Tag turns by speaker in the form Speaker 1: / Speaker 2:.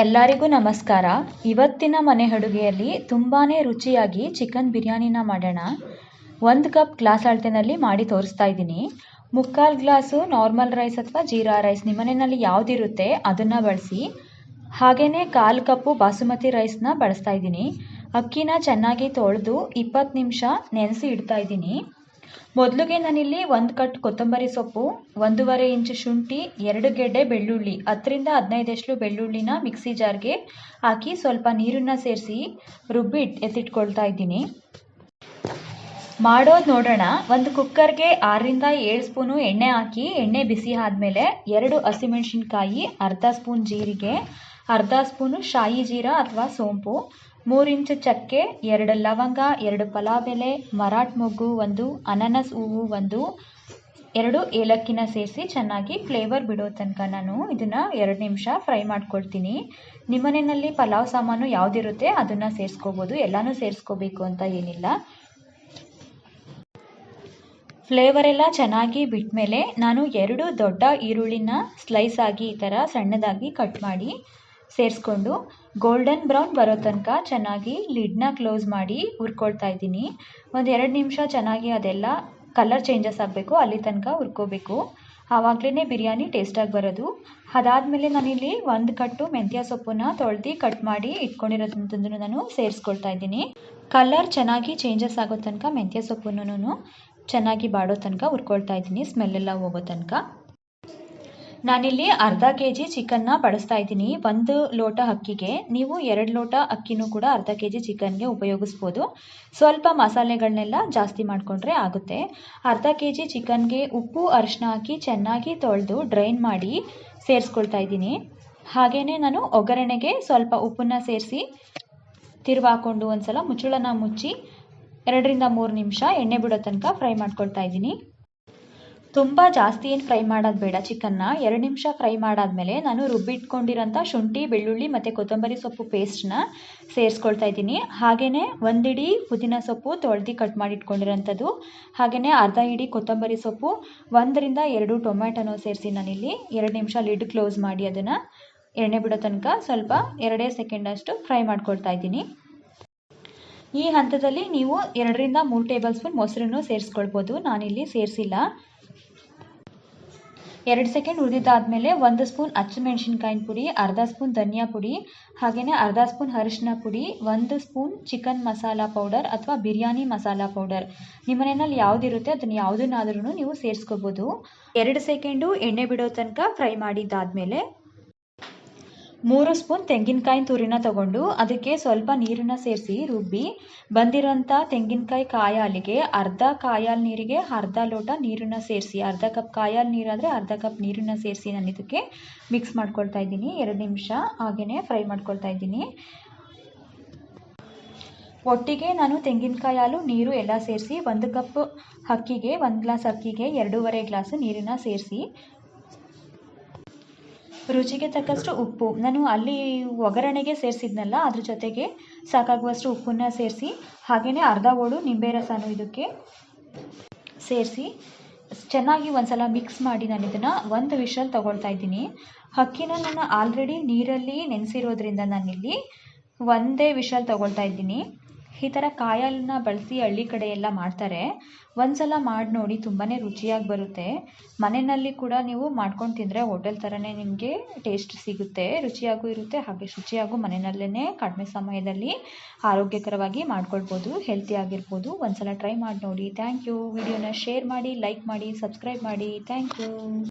Speaker 1: ಎಲ್ಲರಿಗೂ ನಮಸ್ಕಾರ. ಇವತ್ತಿನ ಮನೆ ಅಡುಗೆಯಲ್ಲಿ ತುಂಬಾ ರುಚಿಯಾಗಿ ಚಿಕನ್ ಬಿರಿಯಾನಿನ ಮಾಡೋಣ. ಒಂದು ಕಪ್ ಗ್ಲಾಸ್ ಅಳತೆನಲ್ಲಿ ಮಾಡಿ ತೋರಿಸ್ತಾ ಇದ್ದೀನಿ. ಮುಕ್ಕಾಲು ಗ್ಲಾಸು ನಾರ್ಮಲ್ ರೈಸ್ ಅಥವಾ ಜೀರಾ ರೈಸ್ ನಿಮ್ಮ ಮನೆಯಲ್ಲಿ ಯಾವುದಿರುತ್ತೆ ಅದನ್ನು ಬಳಸಿ. ಹಾಗೆಯೇ ಕಾಲು ಕಪ್ಪು ಬಾಸುಮತಿ ರೈಸ್ನ ಬಳಸ್ತಾ ಇದ್ದೀನಿ. ಅಕ್ಕಿನ ಚೆನ್ನಾಗಿ ತೊಳೆದು ಇಪ್ಪತ್ತು ನಿಮಿಷ ನೆನೆಸಿ ಇಡ್ತಾ ಇದ್ದೀನಿ. ಮೊದಲಿಗೆ ನಾನಿಲ್ಲಿ ಒಂದು ಕಟ್ ಕೊತ್ತಂಬರಿ ಸೊಪ್ಪು, ಒಂದೂವರೆ ಇಂಚು ಶುಂಠಿ, ಎರಡು ಗೆಡ್ಡೆ ಬೆಳ್ಳುಳ್ಳಿ. ಹತ್ತರಿಂದ ಹದಿನೈದಷ್ಟು ಬೆಳ್ಳುಳ್ಳಿನ ಮಿಕ್ಸಿ ಜಾರ್ಗೆ ಹಾಕಿ ಸ್ವಲ್ಪ ನೀರನ್ನು ಸೇರಿಸಿ ರುಬ್ಬಿ ಎತ್ತಿಟ್ಕೊಳ್ತಾ ಇದ್ದೀನಿ. ಮಾಡೋದು ನೋಡೋಣ. ಒಂದು ಕುಕ್ಕರ್ಗೆ ಆರರಿಂದ ಏಳು ಸ್ಪೂನು ಎಣ್ಣೆ ಹಾಕಿ, ಎಣ್ಣೆ ಬಿಸಿ ಆದಮೇಲೆ ಎರಡು ಹಸಿಮೆಣಸಿನ್ಕಾಯಿ, ಅರ್ಧ ಸ್ಪೂನ್ ಜೀರಿಗೆ ಅರ್ಧ ಸ್ಪೂನು ಶಾಯಿ ಜೀರಾ ಅಥವಾ ಸೋಂಪು ಮೂರು ಇಂಚು ಚಕ್ಕೆ, ಎರಡು ಲವಂಗ, ಎರಡು ಪಲಾವ್ ಎಲೆ ಮರಾಠ್ ಮೊಗ್ಗು ಒಂದು, ಅನಾನಸ್ ಹೂವು ಒಂದು, ಎರಡು ಏಲಕ್ಕಿನ ಸೇರಿಸಿ ಚೆನ್ನಾಗಿ ಫ್ಲೇವರ್ ಬಿಡೋ ತನಕ ನಾನು ಇದನ್ನು ಎರಡು ನಿಮಿಷ ಫ್ರೈ ಮಾಡ್ಕೊಳ್ತೀನಿ. ನಿಮ್ಮನೆಯಲ್ಲಿ ಪಲಾವ್ ಸಾಮಾನು ಯಾವುದಿರುತ್ತೆ ಅದನ್ನು ಸೇರಿಸ್ಕೋಬೋದು, ಎಲ್ಲನೂ ಸೇರಿಸ್ಕೋಬೇಕು ಅಂತ ಏನಿಲ್ಲ. ಫ್ಲೇವರ್ ಎಲ್ಲ ಚೆನ್ನಾಗಿ ಬಿಟ್ಮೇಲೆ ನಾನು ಎರಡು ದೊಡ್ಡ ಈರುಳ್ಳಿನ ಸ್ಲೈಸ್ ಆಗಿ ಈ ಥರ ಸಣ್ಣದಾಗಿ ಕಟ್ ಮಾಡಿ ಸೇರಿಸ್ಕೊಂಡು ಗೋಲ್ಡನ್ ಬ್ರೌನ್ ಬರೋ ತನಕ ಚೆನ್ನಾಗಿ ಲಿಡ್ನ ಕ್ಲೋಸ್ ಮಾಡಿ ಹುರ್ಕೊಳ್ತಾ ಇದ್ದೀನಿ. ಒಂದು ಎರಡು ನಿಮಿಷ ಚೆನ್ನಾಗಿ ಅದೆಲ್ಲ ಕಲರ್ ಚೇಂಜಸ್ ಆಗಬೇಕು, ಅಲ್ಲಿ ತನಕ ಹುರ್ಕೋಬೇಕು. ಆವಾಗಲೇ ಬಿರಿಯಾನಿ ಟೇಸ್ಟಾಗಿ ಬರೋದು. ಅದಾದಮೇಲೆ ನಾನಿಲ್ಲಿ ಒಂದು ಕಟ್ಟು ಮೆಂತ್ಯ ಸೊಪ್ಪನ್ನ ತೊಳೆದು ಕಟ್ ಮಾಡಿ ಇಟ್ಕೊಂಡಿರೋದಂತಂದ್ರೂ ನಾನು ಸೇರಿಸ್ಕೊಳ್ತಾ ಇದ್ದೀನಿ. ಕಲರ್ ಚೆನ್ನಾಗಿ ಚೇಂಜಸ್ ಆಗೋ ತನಕ ಮೆಂತ್ಯ ಸೊಪ್ಪನ್ನು ಚೆನ್ನಾಗಿ ಬಾಡೋ ತನಕ ಹುರ್ಕೊಳ್ತಾ ಇದ್ದೀನಿ ಸ್ಮೆಲ್ಲೆಲ್ಲ ಹೋಗೋ ತನಕ. ನಾನಿಲ್ಲಿ ಅರ್ಧ ಕೆ ಜಿ ಚಿಕನ್ನ ಬಳಸ್ತಾ ಇದ್ದೀನಿ. ಒಂದು ಲೋಟ ಅಕ್ಕಿಗೆ. ನೀವು ಎರಡು ಲೋಟ ಅಕ್ಕಿನೂ ಕೂಡ ಅರ್ಧ ಕೆ ಜಿ ಚಿಕನ್ಗೆ ಉಪಯೋಗಿಸ್ಬೋದು. ಸ್ವಲ್ಪ ಮಸಾಲೆಗಳನ್ನೆಲ್ಲ ಜಾಸ್ತಿ ಮಾಡಿಕೊಂಡ್ರೆ ಆಗುತ್ತೆ. ಅರ್ಧ ಕೆ ಜಿ ಚಿಕನ್ಗೆ ಉಪ್ಪು ಅರಿಶಿನ ಹಾಕಿ ಚೆನ್ನಾಗಿ ತೊಳೆದು ಡ್ರೈನ್ ಮಾಡಿ ಸೇರಿಸ್ಕೊಳ್ತಾ ಇದ್ದೀನಿ. ಹಾಗೆಯೇ ನಾನು ಒಗ್ಗರಣೆಗೆ ಸ್ವಲ್ಪ ಉಪ್ಪನ್ನು ಸೇರಿಸಿ ತಿರುವಾಕೊಂಡು ಒಂದು ಸಲ ಮುಚ್ಚಳನ ಮುಚ್ಚಿ ಎರಡರಿಂದ ಮೂರು ನಿಮಿಷ ಎಣ್ಣೆ ಬಿಡೋ ತನಕ ಫ್ರೈ ಮಾಡ್ಕೊಳ್ತಾ ಇದ್ದೀನಿ. ತುಂಬ ಜಾಸ್ತಿ ಏನು ಫ್ರೈ ಮಾಡೋದು ಬೇಡ ಚಿಕನ್ನ. ಎರಡು ನಿಮಿಷ ಫ್ರೈ ಮಾಡಾದಮೇಲೆ ನಾನು ರುಬ್ಬಿಟ್ಕೊಂಡಿರೋಂಥ ಶುಂಠಿ, ಬೆಳ್ಳುಳ್ಳಿ ಮತ್ತು ಕೊತ್ತಂಬರಿ ಸೊಪ್ಪು ಪೇಸ್ಟನ್ನ ಸೇರಿಸ್ಕೊಳ್ತಾ ಇದ್ದೀನಿ. ಹಾಗೆಯೇ ಒಂದಿಡಿ ಪುದೀನ ಸೊಪ್ಪು ತೊಳ್ದು ಕಟ್ ಮಾಡಿ ಇಟ್ಕೊಂಡಿರೋಂಥದ್ದು ಹಾಗೆಯೇ ಅರ್ಧ ಇಡಿ ಕೊತ್ತಂಬರಿ ಸೊಪ್ಪು, ಒಂದರಿಂದ ಎರಡು ಟೊಮ್ಯಾಟೊನೋ ಸೇರಿಸಿ ನಾನಿಲ್ಲಿ. ಎರಡು ನಿಮಿಷ ಲಿಡ್ ಕ್ಲೋಸ್ ಮಾಡಿ ಅದನ್ನು ಎಣ್ಣೆ ಬಿಡೋ ತನಕ ಸ್ವಲ್ಪ ಎರಡೇ ಸೆಕೆಂಡಷ್ಟು ಫ್ರೈ ಮಾಡ್ಕೊಳ್ತಾ ಇದ್ದೀನಿ. ಈ ಹಂತದಲ್ಲಿ ನೀವು ಎರಡರಿಂದ ಮೂರು ಟೇಬಲ್ ಸ್ಪೂನ್ ಮೊಸರನ್ನು ಸೇರಿಸ್ಕೊಳ್ಬೋದು. ನಾನಿಲ್ಲಿ ಸೇರಿಸಿಲ್ಲ. ಎರಡು ಸೆಕೆಂಡ್ ಹುರಿದಿದ್ದಾದಮೇಲೆ ಒಂದು ಸ್ಪೂನ್ ಹಸಿಮೆಣ್ಸಿನ್ಕಾಯಿನ ಪುಡಿ, ಅರ್ಧ ಸ್ಪೂನ್ ಧನಿಯಾ ಪುಡಿ ಹಾಗೆಯೇ ಅರ್ಧ ಸ್ಪೂನ್ ಅರಿಶಿನ ಪುಡಿ, ಒಂದು ಸ್ಪೂನ್ ಚಿಕನ್ ಮಸಾಲ ಪೌಡರ್ ಅಥವಾ ಬಿರಿಯಾನಿ ಮಸಾಲ ಪೌಡರ್. ನಿಮ್ಮ ಮನೆಯಲ್ಲಿ ಯಾವುದಿರುತ್ತೆ ಅದನ್ನು ಯಾವುದನ್ನಾದ್ರೂ ನೀವು ಸೇರಿಸ್ಕೋಬೋದು. ಎರಡು ಸೆಕೆಂಡು ಎಣ್ಣೆ ಬಿಡೋ ತನಕ ಫ್ರೈ ಮಾಡಿದ್ದಾದಮೇಲೆ ಮೂರು ಸ್ಪೂನ್ ತೆಂಗಿನಕಾಯಿ ತುರಿನ ತಗೊಂಡು ಅದಕ್ಕೆ ಸ್ವಲ್ಪ ನೀರನ್ನು ಸೇರಿಸಿ ರುಬ್ಬಿ, ಬಂದಿರೋಂಥ ತೆಂಗಿನಕಾಯಿ ಕಾಯಾಲಿಗೆ ಅರ್ಧ ಕಾಯಾಲ್ ನೀರಿಗೆ ಅರ್ಧ ಲೋಟ ನೀರನ್ನು ಸೇರಿಸಿ, ಅರ್ಧ ಕಪ್ ಕಾಯಾಲ್ ನೀರಾದರೆ ಅರ್ಧ ಕಪ್ ನೀರನ್ನು ಸೇರಿಸಿ ನಾನು ಇದಕ್ಕೆ ಮಿಕ್ಸ್ ಮಾಡ್ಕೊಳ್ತಾ ಇದ್ದೀನಿ. ಎರಡು ನಿಮಿಷ ಹಾಗೆಯೇ ಫ್ರೈ ಮಾಡ್ಕೊಳ್ತಾ ಇದ್ದೀನಿ. ಒಟ್ಟಿಗೆ ನಾನು ತೆಂಗಿನಕಾಯಿ ಹಾಲು, ನೀರು ಎಲ್ಲ ಸೇರಿಸಿ ಒಂದು ಕಪ್ ಅಕ್ಕಿಗೆ, ಒಂದು ಗ್ಲಾಸ್ ಅಕ್ಕಿಗೆ ಎರಡೂವರೆ ಗ್ಲಾಸ್ ನೀರನ್ನು ಸೇರಿಸಿ ರುಚಿಗೆ ತಕ್ಕಷ್ಟು ಉಪ್ಪು. ನಾನು ಅಲ್ಲಿ ಒಗ್ಗರಣೆಗೆ ಸೇರಿಸಿದ್ನಲ್ಲ, ಅದ್ರ ಜೊತೆಗೆ ಸಾಕಾಗುವಷ್ಟು ಉಪ್ಪನ್ನು ಸೇರಿಸಿ ಹಾಗೆಯೇ ಅರ್ಧ ಓಡು ನಿಂಬೆ ರಸನೂ ಇದಕ್ಕೆ ಸೇರಿಸಿ, ಚೆನ್ನಾಗಿ ಒಂದ್ಸಲ ಮಿಕ್ಸ್ ಮಾಡಿ ನಾನು ಇದನ್ನು ಒಂದು ವಿಷಲ್ ತೊಗೊಳ್ತಾ ಇದ್ದೀನಿ. ಅಕ್ಕಿನ ನಾನು ಆಲ್ರೆಡಿ ನೀರಲ್ಲಿ ನೆನೆಸಿರೋದ್ರಿಂದ ನಾನಿಲ್ಲಿ ಒಂದೇ ವಿಷಲ್ ತೊಗೊಳ್ತಾ ಇದ್ದೀನಿ. ಈ ಥರ ಕಾಯನ್ನ ಬಳಸಿ ಹಳ್ಳಿ ಕಡೆ ಎಲ್ಲ ಮಾಡ್ತಾರೆ. ಒಂದು ಸಲ ಮಾಡಿ ನೋಡಿ ತುಂಬಾ ರುಚಿಯಾಗಿ ಬರುತ್ತೆ. ಮನೆಯಲ್ಲಿ ಕೂಡ ನೀವು ಮಾಡ್ಕೊಂಡು ತಿಂದರೆ ಹೋಟೆಲ್ ಥರನೇ ನಿಮಗೆ ಟೇಸ್ಟ್ ಸಿಗುತ್ತೆ, ರುಚಿಯಾಗೂ ಇರುತ್ತೆ, ಹಾಗೆ ಶುಚಿಯಾಗೂ ಮನೆಯಲ್ಲೇ ಕಡಿಮೆ ಸಮಯದಲ್ಲಿ ಆರೋಗ್ಯಕರವಾಗಿ ಮಾಡ್ಕೊಳ್ಬೋದು ಹೆಲ್ತಿ ಆಗಿರ್ಬೋದು. ಒಂದು ಸಲ ಟ್ರೈ ಮಾಡಿ ನೋಡಿ. ಥ್ಯಾಂಕ್ ಯು ವಿಡಿಯೋನ ಶೇರ್ ಮಾಡಿ ಲೈಕ್ ಮಾಡಿ ಸಬ್ಸ್ಕ್ರೈಬ್ ಮಾಡಿ. Thank you